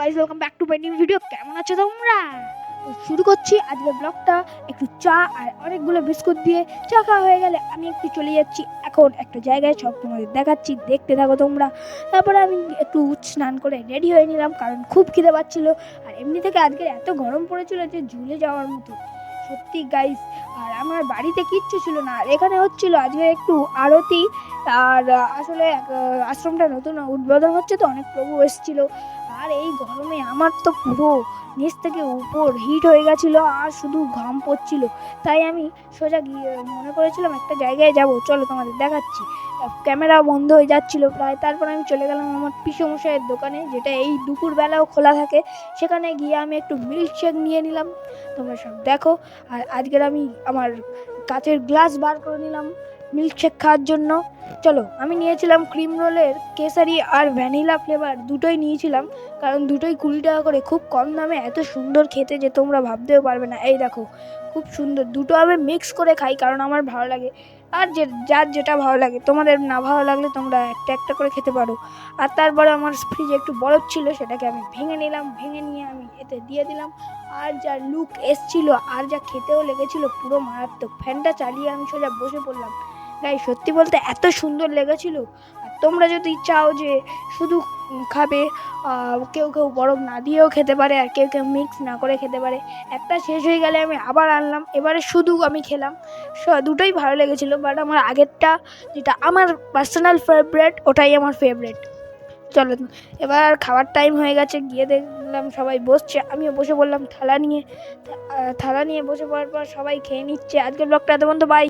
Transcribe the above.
Guys welcome back to my new video কেমন আছো তোমরা? শুরু করছি আজকের ব্লগটা একটু চা আর অনেকগুলো বিস্কুট দিয়ে চা খাওয়া হয়ে গেলে আমি একটু চলে যাচ্ছি। এখন একটা জায়গায় সব তোমাদের দেখাচ্ছি, দেখতে থাকো তোমরা। তারপরে আমি একটু স্নান করে রেডি হয়ে নিলাম, কারণ খুব খিদে পাচ্ছিল। আর এমনি থেকে আজকে এত গরম পড়েছিল যে ঝুলে যাওয়ার মতো। সত্যি গাইস আর আমার বাড়িতে কিচ্ছু ছিল না। আর এখানে হচ্ছিল আজকে একটু আরতি। আর আসলে আশ্রমটা নতুন, উদ্বোধন হচ্ছে তো, অনেক প্রভু এসেছিল। আর এই গরমে আমার তো পুরো নিচ থেকে উপর হিট হয়ে গেছিল, আর শুধু ঘাম পড়ছিল। তাই আমি সোজা গিয়ে মনে করেছিলাম একটা জায়গায় যাব। চলো তোমাদের দেখাচ্ছি। ক্যামেরা বন্ধ হয়ে যাচ্ছিল প্রায়। তারপর আমি চলে গেলাম আমার পিসমশাইয়ের দোকানে, যেটা এই দুপুরবেলাও খোলা থাকে। সেখানে গিয়ে আমি একটু মিল্ক শেক নিয়ে নিলাম। তোমরা সব দেখো। আর আজকের আমি আমার কাচের গ্লাস বার করে নিলাম। মিল্ক শেক খাওয়ার জন্য। চলো, আমি নিয়েছিলাম ক্রিম রোলের কেসারি আর ভ্যানিলা ফ্লেভার দুটোই নিয়েছিলাম। কারণ দুটোই কুড়ি টাকা করে। খুব কম দামে এত সুন্দর খেতে যে তোমরা ভাবতেও পারবে না। এই দেখো, খুব সুন্দর। দুটো আমি মিক্স করে খাই কারণ আমার ভালো লাগে। আর যে, যার যেটা ভালো লাগে। তোমাদের না ভালো লাগলে তোমরা একটা একটা করে খেতে পারো। আর তারপরে আমার ফ্রিজে একটু বরফ ছিল, সেটাকে আমি ভেঙে নিলাম। ভেঙে নিয়ে আমি এতে দিয়ে দিলাম। আর যা লুক এসছিল, আর যা খেতেও লেগেছিল, পুরো মারাত্মক। ফ্যানটা চালিয়ে আমি সোজা বসে পড়লাম। গাই সত্যি বলতে এত সুন্দর লেগেছিল। তোমরা যদি চাও যে শুধু খাবে কেউ কেউ বরফ না দিয়েও খেতে পারে আর কেউ কেউ মিক্স না করে খেতে পারে। একটা শেষ হয়ে গেলে আমি আবার আনলাম। এবারে শুধু আমি খেলাম। দুটোই ভালো লেগেছিলো বাট আমার আগেরটা যেটা আমার পার্সোনাল ফেভারেট ওটাই আমার ফেভারেট চলো, এবার খাওয়ার টাইম হয়ে গেছে, গিয়ে দেখলাম সবাই বসছে। আমিও বসে পড়লাম থালা নিয়ে। থালা নিয়ে বসে পড়ার পর সবাই খেয়ে নিচ্ছে। আজকের ব্লগটা এত পর্যন্ত বাই